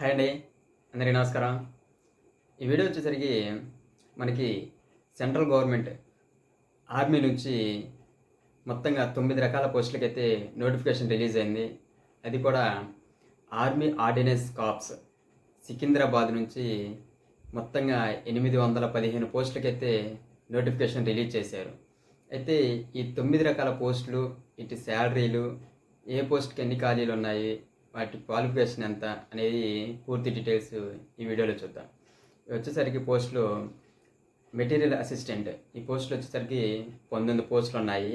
Hi అండి అందరికీ నమస్కారం. ఈ వీడియో వచ్చేసరికి మనకి సెంట్రల్ గవర్నమెంట్ ఆర్మీ నుంచి మొత్తంగా తొమ్మిది రకాల పోస్టులకైతే నోటిఫికేషన్ రిలీజ్ అయింది. అది కూడా ఆర్మీ ఆర్డినెన్స్ కాప్స్ సికింద్రాబాద్ నుంచి మొత్తంగా ఎనిమిది వందల పదిహేను పోస్టులకైతే నోటిఫికేషన్ రిలీజ్ చేశారు. అయితే ఈ తొమ్మిది రకాల పోస్టులు ఇటు శాలరీలు ఏ పోస్ట్కి ఎన్ని ఖాళీలు ఉన్నాయి వాటి క్వాలిఫికేషన్ ఎంత అనేది పూర్తి డీటెయిల్స్ ఈ వీడియోలో చూద్దాం. వచ్చేసరికి పోస్టులు మెటీరియల్ అసిస్టెంట్ ఈ పోస్టులు వచ్చేసరికి పంతొమ్మిది పోస్టులు ఉన్నాయి.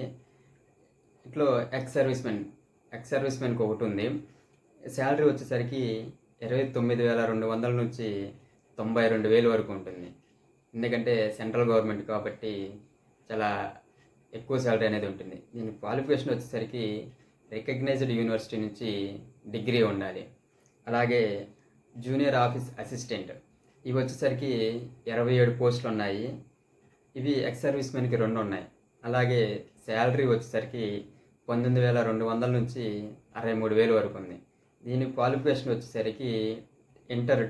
ఇట్లో ఎక్స్ సర్వీస్మెన్ ఎక్స్ సర్వీస్మెన్కి ఒకటి ఉంది. శాలరీ వచ్చేసరికి ఇరవై తొమ్మిది వేల రెండు వందల నుంచి తొంభై రెండు వేలు వరకు ఉంటుంది. ఎందుకంటే సెంట్రల్ గవర్నమెంట్ కాబట్టి చాలా ఎక్కువ శాలరీ అనేది ఉంటుంది. దీని క్వాలిఫికేషన్ వచ్చేసరికి రికగ్నైజ్డ్ యూనివర్సిటీ నుంచి డిగ్రీ ఉండాలి. అలాగే జూనియర్ ఆఫీస్ అసిస్టెంట్. ఇవి వచ్చేసరికి ఇరవై ఏడు పోస్టులు ఉన్నాయి. ఇవి ఎక్స్ సర్వీస్ మెన్కి రెండు ఉన్నాయి. అలాగే శాలరీ వచ్చేసరికి పంతొమ్మిది వేల రెండు వందల నుంచి అరవై మూడు వేలు వరకు ఉంది. దీని క్వాలిఫికేషన్ వచ్చేసరికి ఇంటర్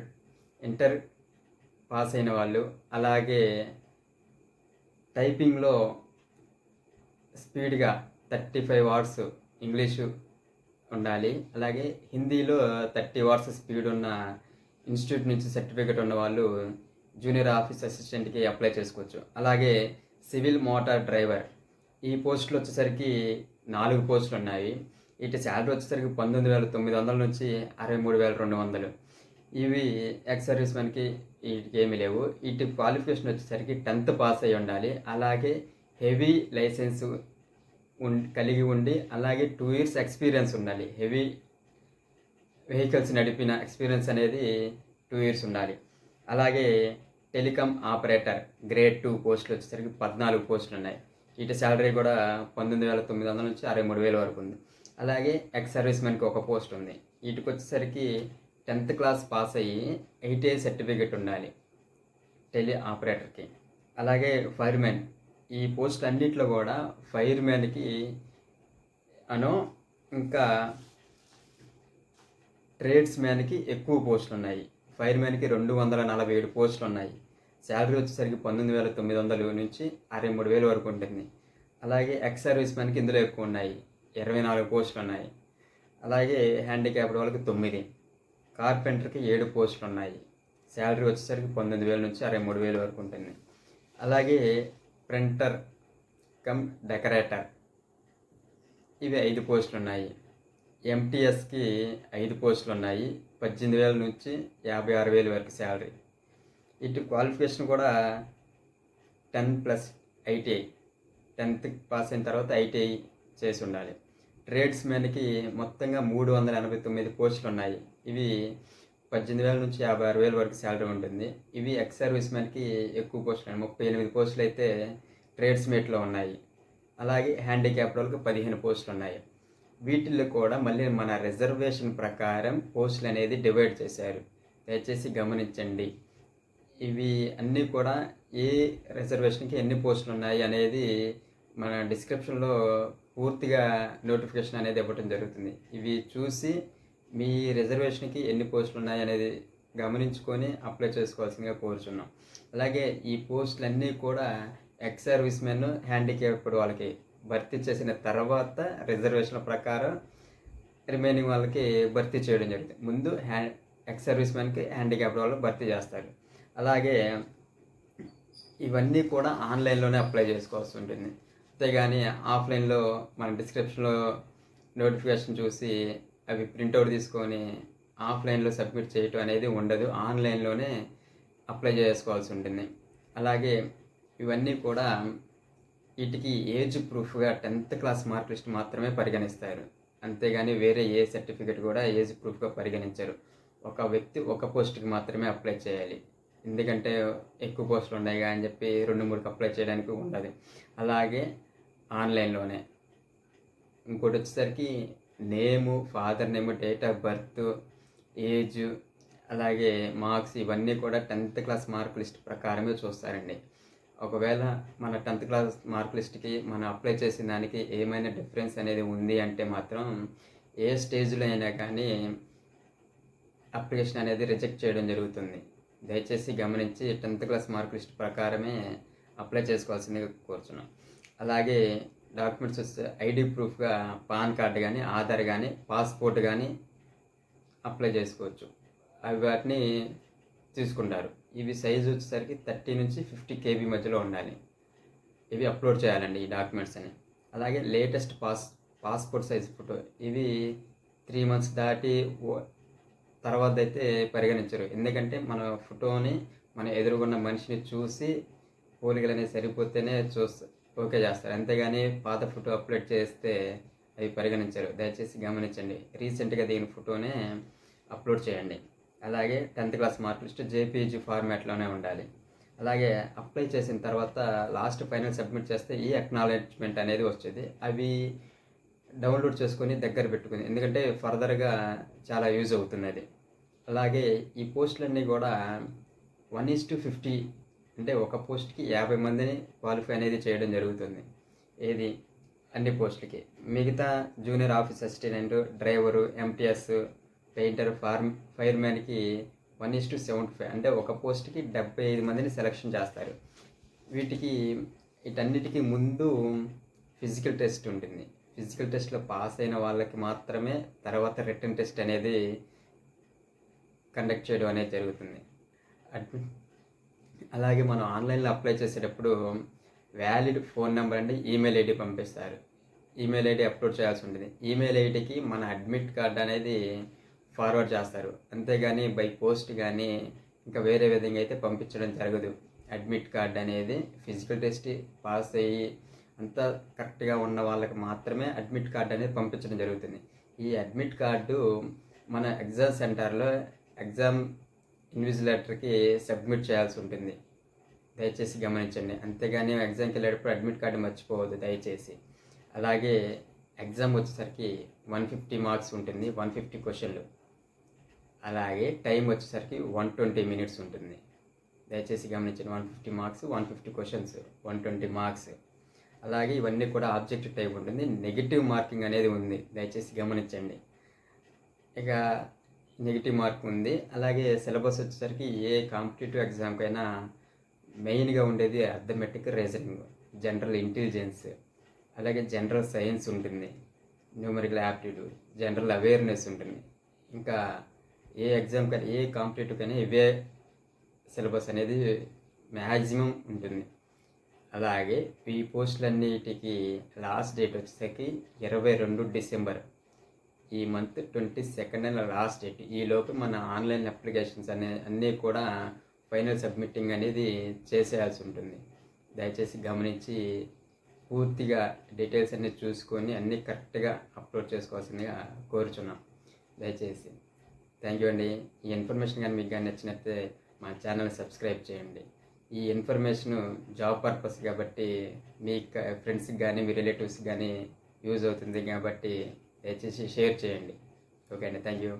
ఇంటర్ పాస్ అయిన వాళ్ళు అలాగే టైపింగ్లో స్పీడ్గా థర్టీ ఫైవ్ వాట్స్ ఇంగ్లీషు ఉండాలి. అలాగే హిందీలో థర్టీ అవర్స్ స్పీడ్ ఉన్న ఇన్స్టిట్యూట్ నుంచి సర్టిఫికేట్ ఉన్న వాళ్ళు జూనియర్ ఆఫీస్ అసిస్టెంట్కి అప్లై చేసుకోవచ్చు. అలాగే సివిల్ మోటార్ డ్రైవర్ ఈ పోస్టులు వచ్చేసరికి నాలుగు పోస్టులు ఉన్నాయి. ఇటు శాలరీ వచ్చేసరికి పంతొమ్మిది వేల తొమ్మిది వందల నుంచి అరవై మూడు వేల రెండు వందలు. ఇవి ఎక్స్ సర్వీస్ మెన్కి వీటికి ఏమీ లేవు. వీటి క్వాలిఫికేషన్ వచ్చేసరికి టెన్త్ పాస్ అయి ఉండాలి. అలాగే హెవీ లైసెన్సు కలిగి ఉండి అలాగే టూ ఇయర్స్ ఎక్స్పీరియన్స్ ఉండాలి. హెవీ వెహికల్స్ నడిపిన ఎక్స్పీరియన్స్ అనేది టూ ఇయర్స్ ఉండాలి. అలాగే టెలికామ్ ఆపరేటర్ గ్రేడ్ టూ పోస్టులు వచ్చేసరికి పద్నాలుగు పోస్టులు ఉన్నాయి. ఇటు శాలరీ కూడా పంతొమ్మిది వేల తొమ్మిది వందల నుంచి అరవై మూడు వేల వరకు ఉంది. అలాగే ఎక్స్ సర్వీస్ మెన్కి ఒక పోస్ట్ ఉంది. వీటికి వచ్చేసరికి టెన్త్ క్లాస్ పాస్ అయ్యి ఐటీఐ సర్టిఫికేట్ ఉండాలి. టెలి ఆపరేటర్కి అలాగే ఫైర్మెన్ ఈ పోస్ట్ అన్నిట్లో కూడా ఫైర్ మ్యాన్కి అను ఇంకా ట్రేడ్స్ మ్యాన్కి ఎక్కువ పోస్టులు ఉన్నాయి ఫైర్ మ్యాన్కి రెండు వందల నలభై ఏడు పోస్టులు ఉన్నాయి శాలరీ వచ్చేసరికి పంతొమ్మిది వేల తొమ్మిది వందలు నుంచి అరవై మూడు వేలు వరకు ఉంటుంది. అలాగే ఎక్స్ సర్వీస్ మ్యాన్కి ఇందులో ఎక్కువ ఉన్నాయి. ఇరవై నాలుగు పోస్టులు ఉన్నాయి అలాగే హ్యాండిక్యాప్డ్ వాళ్ళకి తొమ్మిది. కార్పెంటర్కి ఏడు పోస్టులు ఉన్నాయి శాలరీ వచ్చేసరికి పంతొమ్మిది వేల నుంచి అరవై మూడు వేల వరకు ఉంటుంది. అలాగే ప్రింటర్ కమ్ డెకరేటర్. ఇవి ఐదు పోస్టులు ఉన్నాయి ఎంటీఎస్కి ఐదు పోస్టులు ఉన్నాయి పద్దెనిమిది వేల నుంచి యాభై ఆరు వేల వరకు శాలరీ. ఇటు క్వాలిఫికేషన్ కూడా ten plus ITI. Tenth pass అయిన తర్వాత ఐటీఐ చేసి ఉండాలి. ట్రేడ్స్ మెన్కి మొత్తంగా మూడు వందల ఎనభై తొమ్మిది పోస్టులు ఉన్నాయి ఇవి పద్దెనిమిది వేల నుంచి యాభై ఆరు వేల వరకు శాలరీ ఉంటుంది. ఇవి ఎక్స్ సర్వీస్ మ్యాన్కి ఎక్కువ పోస్టులు ముప్పై ఎనిమిది పోస్టులు అయితే ట్రేడ్స్ మేట్లో ఉన్నాయి. అలాగే హ్యాండిక్యాప్డ్ వాళ్ళకి పదిహేను పోస్టులు ఉన్నాయి. వీటిల్లో కూడా మళ్ళీ మన రిజర్వేషన్ ప్రకారం పోస్టులు అనేది డివైడ్ చేశారు. దయచేసి గమనించండి. ఇవి అన్నీ కూడా ఏ రిజర్వేషన్కి ఎన్ని పోస్టులు ఉన్నాయి అనేది మన డిస్క్రిప్షన్లో పూర్తిగా నోటిఫికేషన్ అనేది ఇవ్వటం జరుగుతుంది. ఇవి చూసి మీ రిజర్వేషన్కి ఎన్ని పోస్టులు ఉన్నాయి అనేది గమనించుకొని అప్లై చేసుకోవాల్సిందిగా కోరుచున్నాం. అలాగే ఈ పోస్టులన్నీ కూడా ఎక్స్ సర్వీస్ మెన్ హ్యాండిక్యాప్డ్ వాళ్ళకి భర్తీ చేసిన తర్వాత రిజర్వేషన్ల ప్రకారం రిమైనింగ్ వాళ్ళకి భర్తీ చేయడం జరుగుతుంది ముందు హ్యాండ్ ఎక్స్ సర్వీస్ మెన్కి హ్యాండిక్యాప్డ్ వాళ్ళు భర్తీ చేస్తారు. అలాగే ఇవన్నీ కూడా ఆన్లైన్లోనే అప్లై చేసుకోవాల్సి ఉంటుంది. అంతేగాని ఆఫ్లైన్లో మన డిస్క్రిప్షన్లో నోటిఫికేషన్ చూసి అవి ప్రింట్అవుట్ తీసుకొని ఆఫ్లైన్లో సబ్మిట్ చేయటం అనేది ఉండదు. ఆన్లైన్లోనే అప్లై చేసుకోవాల్సి ఉంటుంది. అలాగే ఇవన్నీ కూడా వీటికి ఏజ్ ప్రూఫ్గా టెన్త్ క్లాస్ మార్క్ లిస్ట్ మాత్రమే పరిగణిస్తారు. అంతేగాని వేరే ఏ సర్టిఫికేట్ కూడా ఏజ్ ప్రూఫ్గా పరిగణించరు. ఒక వ్యక్తి ఒక పోస్ట్కి మాత్రమే అప్లై చేయాలి. ఎందుకంటే ఎక్కువ పోస్టులు ఉన్నాయి అని చెప్పి రెండు మూడుకి అప్లై చేయడానికి ఉండదు. అలాగే ఆన్లైన్లోనే ఇంకోటి వచ్చేసరికి name father name date of birth age అలాగే మార్క్స్ ఇవన్నీ కూడా టెన్త్ క్లాస్ మార్క్ లిస్ట్ ప్రకారమే చూస్తారండి. ఒకవేళ మన టెన్త్ క్లాస్ మార్క్ లిస్ట్కి మనం అప్లై చేసిన దానికి ఏమైనా డిఫరెన్స్ అనేది ఉంది అంటే మాత్రం ఏ స్టేజ్లో అయినా కానీ అప్లికేషన్ అనేది రిజెక్ట్ చేయడం జరుగుతుంది. దయచేసి గమనించి టెన్త్ క్లాస్ మార్క్ లిస్ట్ ప్రకారమే అప్లై చేసుకోవాల్సిందిగా కోరుచున్నాం. అలాగే డాక్యుమెంట్స్ వస్తే ఐడి ప్రూఫ్గా పాన్ కార్డు కానీ ఆధార్ కానీ పాస్పోర్ట్ కానీ అప్లై చేసుకోవచ్చు. అవి వాటిని తీసుకుంటారు. ఇవి సైజు వచ్చేసరికి థర్టీ నుంచి ఫిఫ్టీ కేబీ మధ్యలో ఉండాలి. ఇవి అప్లోడ్ చేయాలండి ఈ డాక్యుమెంట్స్ అని. అలాగే latest pass passport size photo ఇవి త్రీ మంత్స్ దాటి తర్వాత అయితే పరిగణించరు. ఎందుకంటే మన ఫోటోని మన ఎదురుగున్న మనిషిని చూసి పోలికలు అనేవి సరిపోతేనే చూస్తారు ఓకే చేస్తారు. అంతేగాని పాత ఫోటో అప్లోడ్ చేస్తే అవి పరిగణించరు. దయచేసి గమనించండి. రీసెంట్గా దిగిన ఫోటోనే అప్లోడ్ చేయండి. అలాగే tenth class mark list JPG ఫార్మాట్లోనే ఉండాలి. అలాగే అప్లై చేసిన తర్వాత లాస్ట్ ఫైనల్ సబ్మిట్ చేస్తే ఈ అక్నాలెడ్జ్మెంట్ అనేది వచ్చేది. అవి డౌన్లోడ్ చేసుకొని దగ్గర పెట్టుకుని ఎందుకంటే ఫర్దర్గా చాలా యూజ్ అవుతున్నది. అలాగే ఈ పోస్టులన్నీ కూడా వన్ ఈస్ టు ఫిఫ్టీ అంటే ఒక పోస్ట్కి యాభై మందిని క్వాలిఫై అనేది చేయడం జరుగుతుంది. ఏది? అన్ని పోస్టులకి. మిగతా junior office assistant driver MTS painter farm ఫైర్మ్యాన్కి one is to seventy five. అంటే ఒక పోస్ట్కి డెబ్బై ఐదు మందిని సెలెక్షన్ చేస్తారు. వీటికి వీటన్నిటికీ ముందు ఫిజికల్ టెస్ట్ ఉంటుంది. ఫిజికల్ టెస్ట్లో పాస్ అయిన వాళ్ళకి మాత్రమే తర్వాత రిటర్న్ టెస్ట్ అనేది కండక్ట్ చేయడం అనేది జరుగుతుంది. అడ్మి అలాగే మనం ఆన్లైన్లో అప్లై చేసేటప్పుడు వ్యాలిడ్ ఫోన్ నెంబర్ అంటే ఈమెయిల్ ఐడి పంపిస్తారు. ఈమెయిల్ ఐడి అప్లోడ్ చేయాల్సి ఉంటుంది. ఈమెయిల్ ఐడికి మన అడ్మిట్ కార్డ్ అనేది ఫార్వర్డ్ చేస్తారు. అంతేగాని బై పోస్ట్ కానీ ఇంకా వేరే విధంగా అయితే పంపించడం జరగదు. అడ్మిట్ కార్డ్ అనేది ఫిజికల్ టెస్ట్ పాస్ అయ్యి అంతా కరెక్ట్గా ఉన్న వాళ్ళకి మాత్రమే అడ్మిట్ కార్డ్ అనేది పంపించడం జరుగుతుంది. ఈ అడ్మిట్ కార్డు మన ఎగ్జామ్ సెంటర్లో ఎగ్జామ్ ఇన్విజిలేటర్కి సబ్మిట్ చేయాల్సి ఉంటుంది. దయచేసి గమనించండి. అంతేగాని ఎగ్జామ్కి వెళ్ళేటప్పుడు అడ్మిట్ కార్డు మర్చిపోవద్దు దయచేసి. అలాగే ఎగ్జామ్ వచ్చేసరికి వన్ ఫిఫ్టీ మార్క్స్ ఉంటుంది వన్ ఫిఫ్టీ క్వశ్చన్లు అలాగే టైం వచ్చేసరికి వన్ ట్వంటీ మినిట్స్ ఉంటుంది. దయచేసి గమనించండి. One fifty marks one fifty questions one twenty marks అలాగే ఇవన్నీ కూడా ఆబ్జెక్టివ్ టైప్ ఉంటుంది. నెగిటివ్ మార్కింగ్ అనేది ఉంది. దయచేసి గమనించండి. ఇక నెగిటివ్ మార్క్ ఉంది. అలాగే సిలబస్ వచ్చేసరికి ఏ కాంపిటేటివ్ ఎగ్జామ్కైనా మెయిన్గా ఉండేది అర్థమెటిక్ రీజనింగ్ జనరల్ ఇంటెలిజెన్స్ అలాగే జనరల్ సైన్స్ ఉంటుంది న్యూమరికల్ యాప్టిట్యూడ్ జనరల్ అవేర్నెస్ ఉంటుంది. ఇంకా ఏ ఎగ్జామ్ కానీ ఏ కాంపిటేటివ్ కానీ ఇవే సిలబస్ అనేది మ్యాక్సిమం ఉంటుంది. అలాగే ఈ పోస్టులన్నిటికీ లాస్ట్ డేట్ వచ్చేసరికి ఇరవై రెండు డిసెంబర్. ఈ month twenty second and last date. ఈ లోపు మన ఆన్లైన్ అప్లికేషన్స్ అనే అన్నీ కూడా ఫైనల్ సబ్మిట్టింగ్ అనేది చేసేయాల్సి ఉంటుంది. దయచేసి గమనించి పూర్తిగా డీటెయిల్స్ అన్నీ చూసుకొని అన్నీ కరెక్ట్గా అప్లోడ్ చేసుకోవాల్సిందిగా కోరుచున్నాం. దయచేసి థ్యాంక్ యూ అండి. ఈ ఇన్ఫర్మేషన్ కానీ మీకు కానీ నచ్చినట్లయితే మా ఛానల్ సబ్స్క్రైబ్ చేయండి. ఈ ఇన్ఫర్మేషన్ జాబ్ పర్పస్ కాబట్టి మీ ఫ్రెండ్స్కి కానీ మీ రిలేటివ్స్కి కానీ యూజ్ అవుతుంది కాబట్టి దయచేసి షేర్ చేయండి. ఓకే అండి థ్యాంక్ యూ.